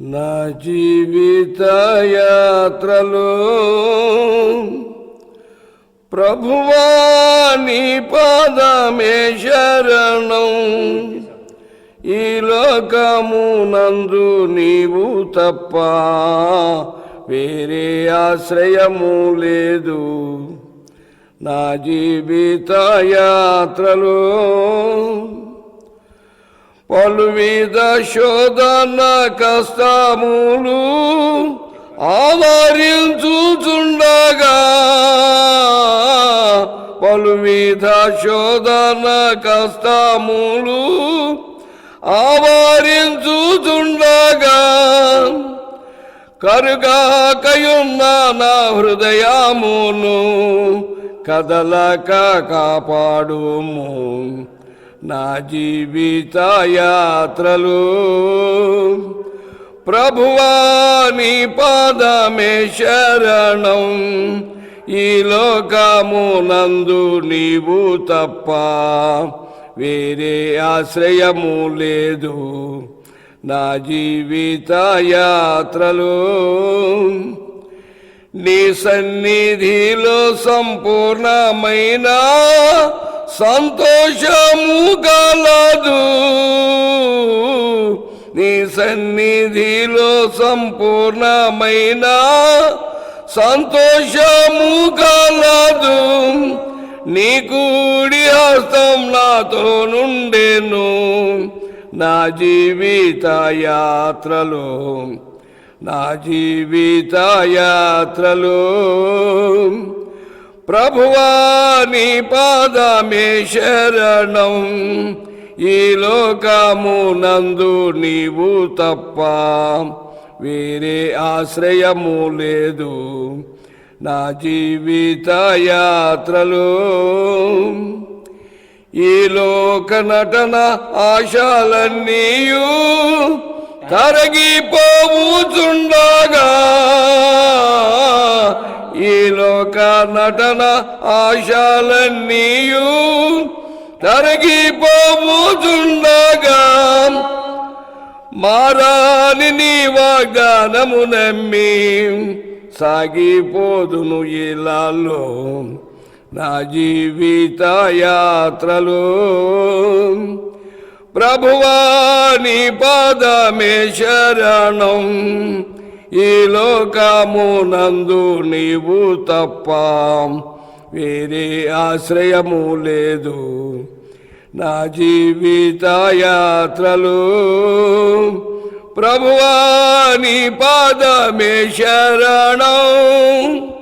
నా జీవిత యాత్రలో ప్రభువాని పాదమే శరణం. ఈ లోకమునందు నీవు తప్ప వేరే ఆశ్రయము లేదు. నా జీవిత యాత్రలో పలువిధ శోధన కష్టములు ఆవరించుచుండగా. పలువిధ శోధన కష్టములు ఆవరించుచుండగా. కరుగాకయున్న నా హృదయమును కదలక కాపాడుము. నా జీవిత యాత్రలు ప్రభువాని పాదమే శరణం. ఈ లోకమునందు నీవు తప్ప వేరే ఆశ్రయము లేదు. నా జీవిత యాత్రలు నీ సన్నిధిలో సంపూర్ణమైన సంతోషము గలదు. నీ సన్నిధిలో సంపూర్ణమైన సంతోషము గలదు. నీ కూడి హస్తం నాతో నుండెను. నా జీవిత యాత్రలో నా జీవిత యాత్రలో. ప్రభువాని పాదమే శరణం. ఈ లోకమునందు నీవు తప్ప వేరే ఆశ్రయము లేదు. నా జీవిత యాత్రలు ఈ లోక నటన ఆశాలన్నీయు కరగిపోవుచుండగా ఒక నటన ఆశాలన్నీయు తరగిపోవుచుండగా మారాని నీ వాగ్దానము నమ్మి సాగిపోదును ఇలాలో నా జీవిత యాత్రలో ప్రభువాని పాదమే శరణం. ఈ లోకము నందు నీవు తప్ప. వేరే ఆశ్రయము లేదు. నా జీవిత యాత్రలు ప్రభువా నీ పాదమే శరణం.